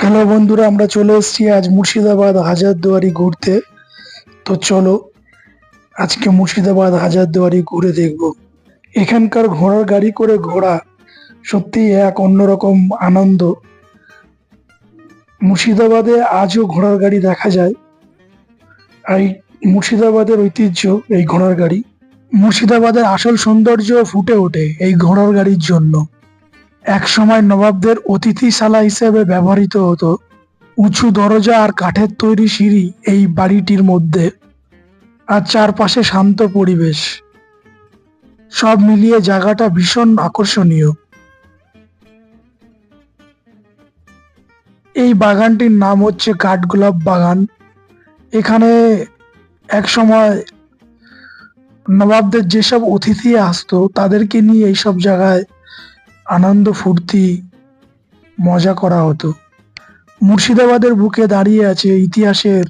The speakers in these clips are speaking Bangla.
হ্যালো বন্ধুরা, আমরা চলে এসেছি আজ মুর্শিদাবাদ হাজারদুয়ারি ঘুরতে। তো চলো, আজকে মুর্শিদাবাদ হাজারদুয়ারি ঘুরে দেখব। এখানকার ঘোড়ার গাড়ি করে ঘোড়া সত্যি এক অন্যরকম আনন্দ। মুর্শিদাবাদে আজও ঘোড়ার গাড়ি দেখা যায়। আর এই মুর্শিদাবাদের ঐতিহ্য এই ঘোড়ার গাড়ি। মুর্শিদাবাদের আসল সৌন্দর্য ফুটে ওঠে এই ঘোড়ার গাড়ির জন্য। এক সময় নবাবদের অতিথিশালা হিসেবে ব্যবহৃত হতো। উঁচু দরজা আর কাঠের তৈরি সিঁড়ি এই বাড়িটির মধ্যে। আর চারপাশে শান্ত পরিবেশ। সব মিলিয়ে জায়গাটা ভীষণ আকর্ষণীয়। এই বাগানটির নাম হচ্ছে কাঠগোলাপ বাগান। এখানে এক সময় নবাবদের যেসব অতিথি আসতো, তাদেরকে নিয়ে এইসব জায়গায় আনন্দ ফুর্তি মজা করা হতো। মুর্শিদাবাদের বুকে দাঁড়িয়ে আছে ইতিহাসের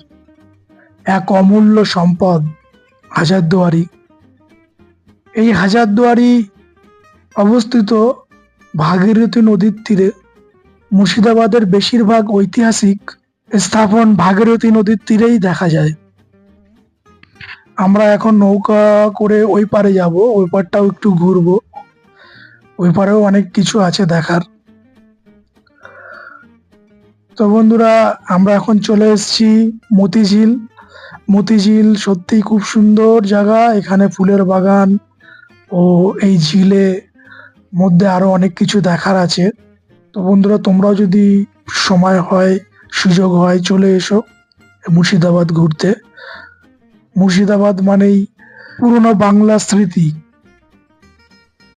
এক অমূল্য সম্পদ, হাজারদুয়ারি। এই হাজারদুয়ারি অবস্থিত ভাগীরথী নদীর তীরে মুর্শিদাবাদের বেশিরভাগ ঐতিহাসিক স্থাপন ভাগীরথী নদীর তীরেই দেখা যায়। আমরা এখন নৌকা করে ওই পারে যাব, ওই পারটাও একটু ঘুরবো। ওই পারেও অনেক কিছু আছে দেখার। তো বন্ধুরা, আমরা এখন চলে এসেছি মতিঝিল। মতিঝিল সত্যিই খুব সুন্দর জায়গা। এখানে ফুলের বাগান ও এই ঝিলে মধ্যে আরও অনেক কিছু দেখার আছে। তো বন্ধুরা, তোমরাও যদি সময় হয়, সুযোগ হয়, চলে এসো মুর্শিদাবাদ ঘুরতে। মুর্শিদাবাদ মানেই পুরনো বাংলা স্মৃতি।